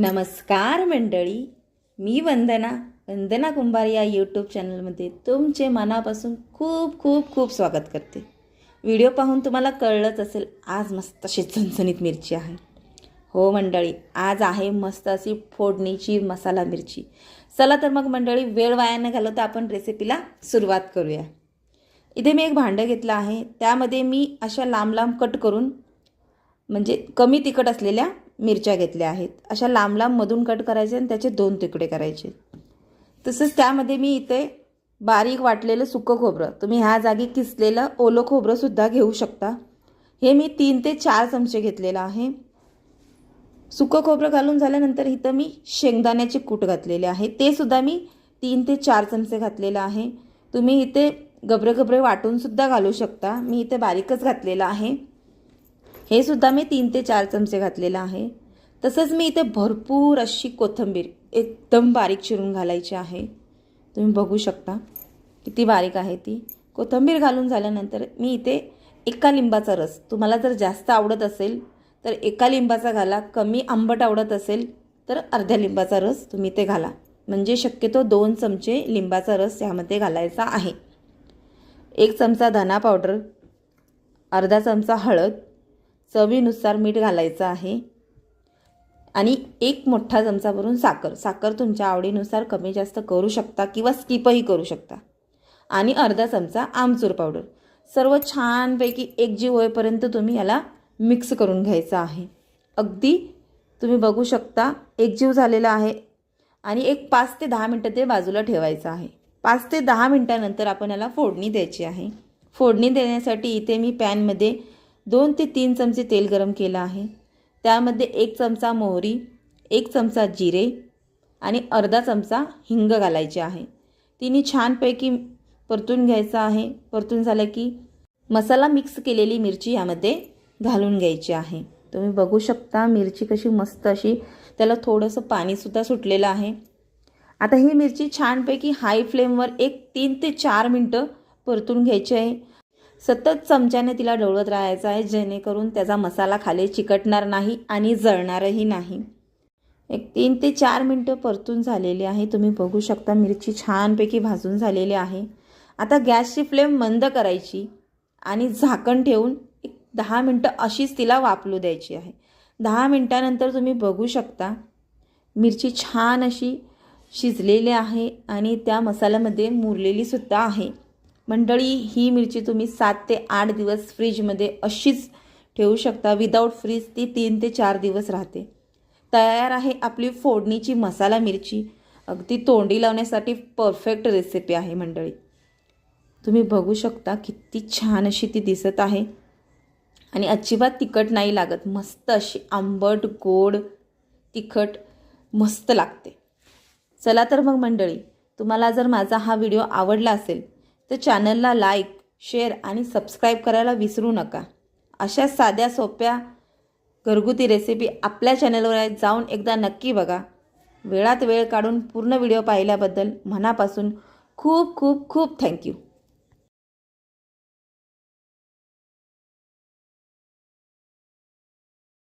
नमस्कार मंडळी मी वंदना. वंदना कुंभार या यूट्यूब चॅनलमध्ये तुमचे मनापासून खूप खूप खूप स्वागत करते. व्हिडिओ पाहून तुम्हाला कळलंच असेल आज मस्त अशी चणचणीत मिरची आहे. हो मंडळी आज आहे मस्त अशी फोडणीची मसाला मिरची. चला तर मग मंडळी वेळ वाया न घालवता आपण रेसिपीला सुरुवात करूया. इथे मी एक भांडं घेतलं आहे त्यामध्ये मी अशा लांब लांब कट करून म्हणजे कमी तिखट असलेल्या मिरच्या घेतल्या आहेत. अशा लांब लांब मधून कट करायचे आणि त्याचे दोन तुकडे करायचे. तसंच त्यामध्ये मी इथे बारीक वाटलेलं सुकं खोबरं तुम्ही ह्या जागी किसलेलं ओलं खोबरंसुद्धा घेऊ शकता. हे मी तीन ते चार चमचे घेतलेलं आहे. सुकं खोबरं घालून झाल्यानंतर इथं मी शेंगदाण्याचे कूट घातलेले आहे. ते सुद्धा मी तीन ते चार चमचे घातलेलं आहे. तुम्ही इथे गबरे गबरे वाटूनसुद्धा घालू शकता. मी इथे बारीकच घातलेलं आहे. हे सुद्धा मी तीन ते चार चमचे घातलेलं आहे. तसंच मी इथे भरपूर अशी कोथिंबीर एकदम बारीक चिरून घालायची आहे. तुम्ही बघू शकता किती बारीक आहे ती. कोथिंबीर घालून झाल्यानंतर मी इथे एका लिंबाचा रस. तुम्हाला जर जास्त आवडत असेल तर एका लिंबाचा घाला. कमी आंबट आवडत असेल तर अर्ध्या लिंबाचा रस तुम्ही ते घाला. म्हणजे शक्यतो दोन चमचे लिंबाचा रस यामध्ये घालायचा आहे. एक चमचा धना पावडर अर्धा चमचा हळद चवीनुसार मीठ घालायचं आहे. आणि एक मोठा चमचा भरून साखर. साखर तुमच्या आवडीनुसार कमी जास्त करू शकता किंवा स्किपही करू शकता. आणि अर्धा चमचा आमचूर पावडर. सर्व छानपैकी एकजीव होईपर्यंत तुम्ही याला मिक्स करून घ्यायचं आहे. अगदी तुम्ही बघू शकता एकजीव झालेला आहे. आणि एक पाच ते दहा मिनटं ते बाजूला ठेवायचं आहे. पाच ते दहा मिनटानंतर आपण याला फोडणी द्यायची आहे. फोडणी देण्यासाठी इथे मी पॅनमध्ये दोन ते तीन चमचे तेल गरम केलं आहे. त्यामध्ये एक चमचा मोहरी एक चमचा जिरे आणि अर्धा चमचा हिंग घालायचे आहे. तिने छानपैकी परतून घ्यायचं आहे. परतून झालं की मसाला मिक्स केलेली मिरची यामध्ये घालून घ्यायची आहे. तुम्ही बघू शकता मिरची कशी मस्त अशी त्याला थोडंसं पाणीसुद्धा सुटलेलं आहे. आता ही मिरची छानपैकी हाय फ्लेमवर एक तीन ते चार मिनटं परतून घ्यायची आहे. सतत चमच्याने तिला ढवळत राहायचं आहे जेणेकरून त्याचा मसाला खाली चिकटणार नाही आणि जळणारही नाही. एक तीन ते चार मिनटं परतून झालेली आहे. तुम्ही बघू शकता मिरची छानपैकी भाजून झालेली आहे. आता गॅसची फ्लेम मंद करायची आणि झाकण ठेवून एक दहा मिनटं अशीच तिला वापलू द्यायची आहे. दहा मिनटानंतर तुम्ही बघू शकता मिरची छान अशी शिजलेली आहे आणि त्या मसाल्यामध्ये मुरलेली सुद्धा आहे. मंडळी ही मिरची तुम्ही सात ते आठ दिवस फ्रीजमध्ये अशीच ठेवू शकता. विदाऊट फ्रीज ती तीन ते चार दिवस राहते. तयार आहे आपली फोडणीची मसाला मिरची. अगदी तोंडी लावण्यासाठी परफेक्ट रेसिपी आहे मंडळी. तुम्ही बघू शकता किती छान अशी ती दिसत आहे. आणि अजिबात तिखट नाही लागत. मस्त अशी आंबट गोड तिखट मस्त लागते. चला तर मग मंडळी तुम्हाला जर माझा हा व्हिडिओ आवडला असेल तर चॅनलला लाईक शेअर आणि सबस्क्राईब करायला विसरू नका. अशा साध्या सोप्या घरगुती रेसिपी आपल्या चॅनलवर जाऊन एकदा नक्की बघा. वेळात वेळ काढून पूर्ण व्हिडिओ पाहिल्याबद्दल मनापासून खूप खूप खूप थँक्यू.